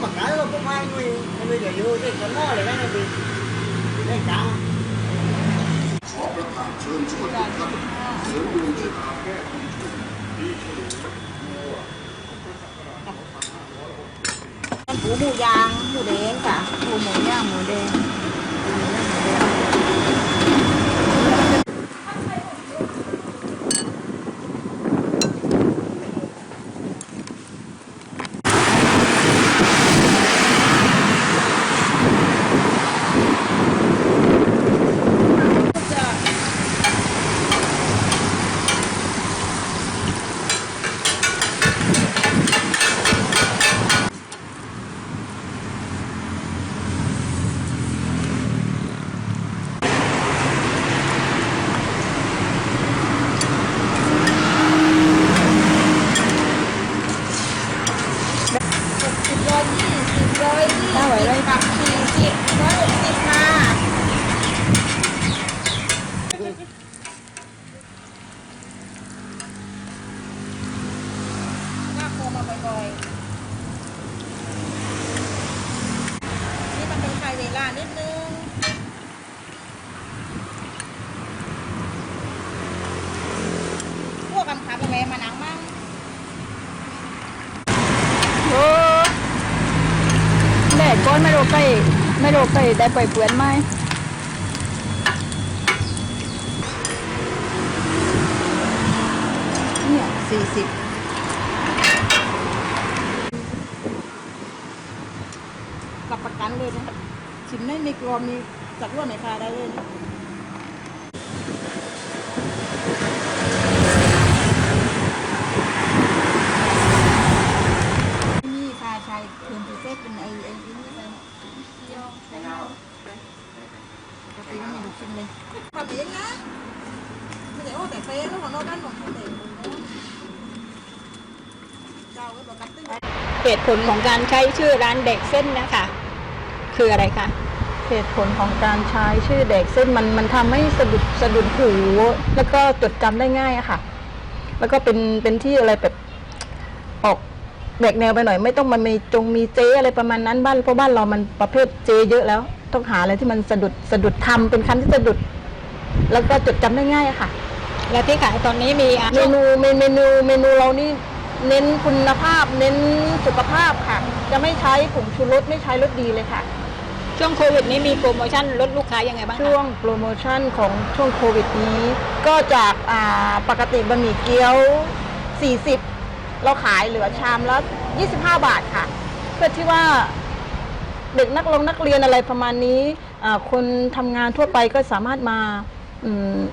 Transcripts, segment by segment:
nuôi nuôi để nuôi thì có nó để nó bị để cháu หมูหมูยางหมูแดงค่ะหมูหมูย่างหมูแดง สิบร้อยยี่สิบร้อยยี่ ไวเลยค่ะสี่สิบร้อยหกสิบค่ะหน้าโคมาบ่อยๆนี่มันเป็นไข่เวลานิดนึง พวกกำคับแม่มานังมั่ง โอ้แดด ก้อนไม่รู้ใกล้ไม่รู้ใกล้ได้ปล่อยเปลือนไหมเนี่ยสี่สิบกับประกันเลยนะชิมไม่มีกรอมมีจักรวดไหนคาได้เลยนะนี่คาชัยเทิร์นไปเซตเป็นไอ้ไอ้นี่ไปเที่ยวไปเที่ยวปกติมันมีลูกชิ้นเลย ทำเองนะไม่ได้โอ้แต่เฟซแล้วของนอกด้านของเขาเองเจ้าก็บอกกับตึ้งเหตุผลของการใช้ชื่อร้านเด็กเส้นนะคะ คืออะไรคะเหตุผลของการใช้ชื่อเด็กเส้นมันมันทำให้สะดุดสะดุดหูแล้วก็จดจำได้ง่ายอะค่ะ แล้วก็เป็นเป็นที่อะไรแบบออกแบกแนวไปหน่อยไม่ต้องมามีจงมีเจอะไรประมาณนั้นบ้านเพราะบ้านเรามันประเภทเจเยอะแล้ว ต้องหาอะไรที่มันสะดุดสะดุดคำเป็นคำที่สะดุด แล้วก็จดจำได้ง่ายอะค่ะ และที่ขายตอนนี้มีอะเมนูเมเมนูเมนูเรานี่เน้นคุณภาพ เน้นสุขภาพค่ะ จะไม่ใช้ผงชูรสไม่ใช้รสดีเลยค่ะ ช่วงโควิดนี้มีโปรโมชั่นลดลูกค้ายังไงบ้างคะช่วงโปรโมชั่นของช่วงโควิดนี้ ก็จากอ่าปกติบะหมี่เกี๊ยว 40 เราขายเหลือชามละ25 บาทค่ะ เพื่อที่ว่าเด็กนักลงนักเรียนอะไรประมาณนี้อ่าคนทำงานทั่วไปก็สามารถมาอืม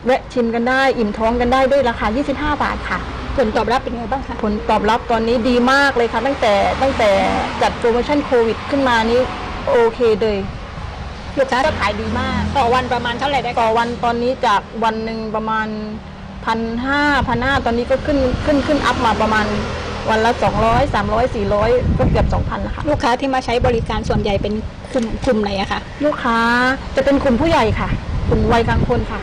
แวะชิมกันได้อิ่มท้องกันได้ด้วยราคา 25 บาทค่ะ ผลตอบรับเป็นไงบ้างคะ ผลตอบรับตอนนี้ดีมากเลยค่ะ ตั้งแต่ตั้งแต่จัดโปรโมชั่นโควิดขึ้นมานี้โอเคเลยลูกค้าก็ขายดีมาก ต่อวันประมาณเท่าไหร่ได้ต่คะอวันตอนนี้จากวันหนึ่งประมาณพันห้าพันห้าตอนนี้ก็ขึ้นขึ้นขึ้นอัพมาประมาณวันละสองร้อยสามร้อยสี่ร้อยก็เกือบสองพันนะคะลูกค้าที่มาใช้บริการส่วนใหญ่เป็นกลุ่มกลุ่มไหนอะคะ ลูกค้าจะเป็นกลุ่มผู้ใหญ่ค่ะกลุ่มวัยกลางคนค่ะ